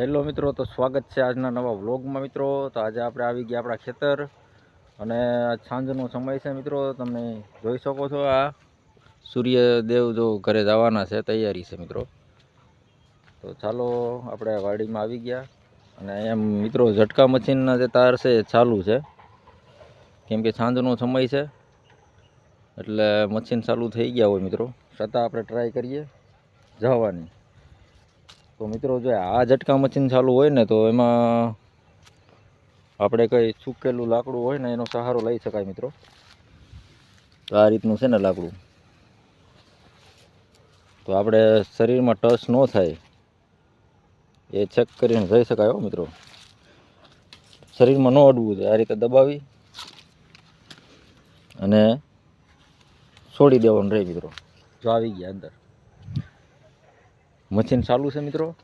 Hello મિત્રો, તો સ્વાગત છે આજના નવા વ્લોગમાં મિત્રો. તો આજે આપણે આવી ગયા આપણા ખેતર અને સાંજનો સમય છે મિત્રો. તમે જોઈ શકો છો આ સૂર્યદેવ જો ઘરે જવાના છે, તૈયારી છે મિત્રો. તો ચાલો આપણે વાડીમાં આવી ગયા અને એમ મિત્રો ઝટકા મશીનના જે તાર છે એ ચાલુ છે. કેમ કે સાંજનો સમય છે, એટલે મશીન ચાલુ થઈ ગયા હોય મિત્રો. છતાં આપણે ટ્રાય કરીએ જવાની. તો મિત્રો જો આ ઝટકા મશીન ચાલુ હોય ને તો એમાં આપણે કંઈ સૂકેલું લાકડું હોય ને એનો સહારો લઈ શકાય મિત્રો. તો આ રીતનું છે ને લાકડું. તો આપણે શરીરમાં ટચ ન થાય એ ચેક કરીને જઈ શકાય હો મિત્રો. શરીરમાં ન અડવું જોઈએ, આ રીતે દબાવી અને છોડી દેવાનું રહે મિત્રો. જો આવી ગયા અંદર. મશીન ચાલુ છે મિત્રો.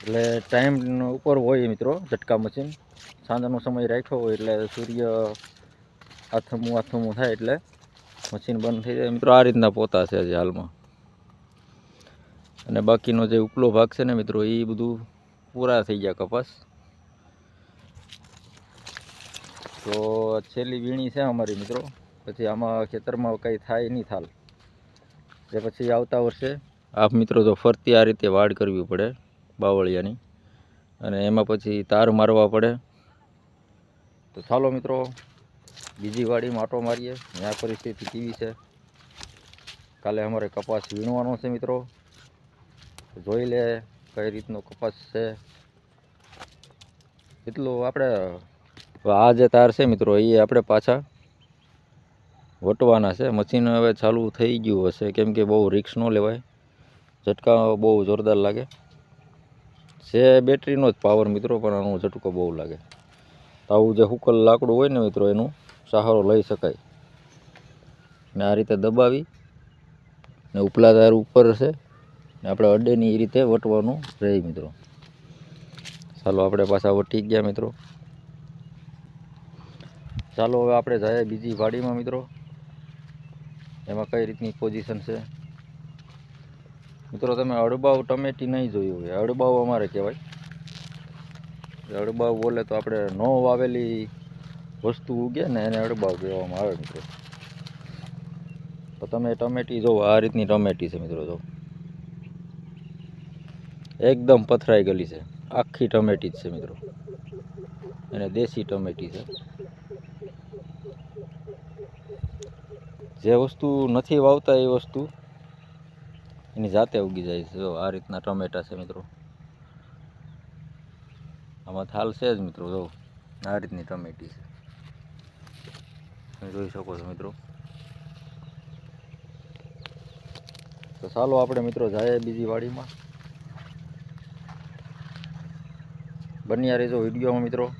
એટલે ટાઈમ ઉપર હોય મિત્રો, ઝટકા મશીન. સાંજનો સમય રાખ્યો હોય એટલે સૂર્ય આથમું આથમું થાય એટલે મશીન બંધ થઈ જાય. મિત્રો આ રીતના પોતા છે જે હાલમાં. અને બાકીનો જે ઉપલો ભાગ છે ને મિત્રો એ બધું પૂરા થઈ ગયા કપાસ. તો છેલ્લી વીણી છે અમારી મિત્રો. પછી આમાં ખેતરમાં કંઈ થાય નહીં થાલ. એ પછી આવતા વર્ષે આપ મિત્રો તો ફરતી આ રીતે વાડ કરવી પડે બાવળિયાની. અને એમાં પછી તાર મારવા પડે. તો ચાલો મિત્રો, બીજી વાડીમાં આટો મારીએ. ત્યાં પરિસ્થિતિ કેવી છે? કાલે અમારે કપાસ વીણવાનો છે મિત્રો. જોઈ લે કઈ રીતનો કપાસ છે. એટલું આપણે આ જે તાર છે મિત્રો, એ આપણે પાછા વટવાના છે. મશીન હવે ચાલુ થઈ ગયું હશે. કેમ કે બહુ રિક્સ ન લેવાય. ઝટકા બહુ જોરદાર લાગે. છે બેટરીનો જ પાવર મિત્રો, પણ આનો ઝટકો બહુ લાગે. તો આવું જે હુકલ લાકડું હોય ને મિત્રો, એનું સહારો લઈ શકાય. ને આ રીતે દબાવી ને ઉપલા તાર ઉપર છે. ને આપણે અડેની એ રીતે વટવાનું રહે મિત્રો. ચાલો આપણે પાછા વટી ગયા મિત્રો. ચાલો હવે આપણે જઈએ બીજી વાડીમાં મિત્રો. એમાં કઈ રીતની પોઝિશન છે? મિત્રો, તમે અડબાવ ટમેટી નહીં જોયું હોય. અડબાવ અમારે કહેવાય. અડબાવ બોલે તો આપણે ન વાવેલી વસ્તુ ઉગે ને એને અડબાવ કહેવામાં આવે મિત્રો. તો તમે ટમેટી જોવો. આ રીતની ટમેટી છે મિત્રો, જો. એકદમ પથરાઈ ગયેલી છે. આખી ટમેટી જ છે મિત્રો. અને દેશી ટમેટી છે. જે વસ્તુ નથી વાવતા એ વસ્તુ એની જાતે ઉગી જાય છે. જો, આ રીતના ટમેટા છે મિત્રો. આમાં થાલ છે જ મિત્રો, જો. આ રીતની ટમેટી છે. તમે જોઈ શકો છો મિત્રો. તો ચાલો આપણે મિત્રો જઈએ બીજી વાડીમાં. બન્યા રહેજો વિડીયોમાં મિત્રો.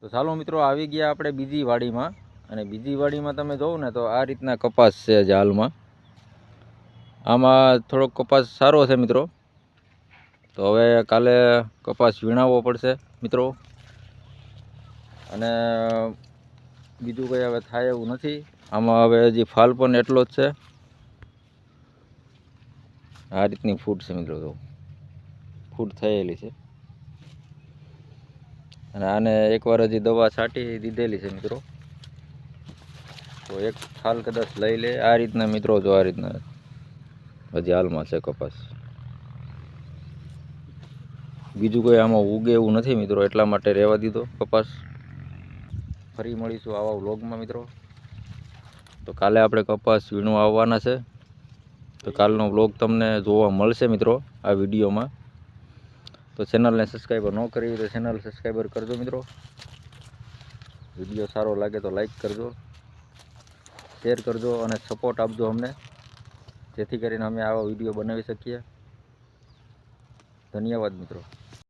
તો ચાલો મિત્રો, આવી ગયા આપણે બીજી વાડીમાં. અને બીજી વાડીમાં તમે જોવો ને તો આ રીતના કપાસ છે જે હાલમાં. આમાં થોડોક કપાસ સારો છે મિત્રો. તો હવે કાલે કપાસ વીણાવવો પડશે મિત્રો. અને બીજું કંઈ હવે થાય એવું નથી. આમાં હવે હજી ફાલ પણ એટલો જ છે. આ રીતની ફૂટ છે મિત્રો તો. ફૂટ થયેલી છે. અને આને એકવાર હજી દવા છાંટી દીધેલી છે મિત્રો. તો એક ફાલ કદાચ લઈ લે. આ રીતના મિત્રો જો આ રીતના હજી હાલમાં છે કપાસ. બીજું કોઈ આમાં ઉગે એવું નથી મિત્રો, એટલા માટે રહેવા દીધો કપાસ. ફરી મળીશું આવા વ્લોગમાં મિત્રો. તો કાલે આપણે કપાસ વીણું આવવાના છે. તો કાલનો વ્લોગ તમને જોવા મળશે મિત્રો, આ વિડીયોમાં. તો ચેનલને સબસ્ક્રાઈબર ન કરી તો ચેનલ સબસ્ક્રાઈબર કરજો મિત્રો. વીડિયો સારો લાગે તો લાઈક કરજો શેર કરજો અને સપોર્ટ આપજો અમને. જેથી કરીને અમે આવા વીડિયો બનાવી શકીએ. ધન્યવાદ મિત્રો.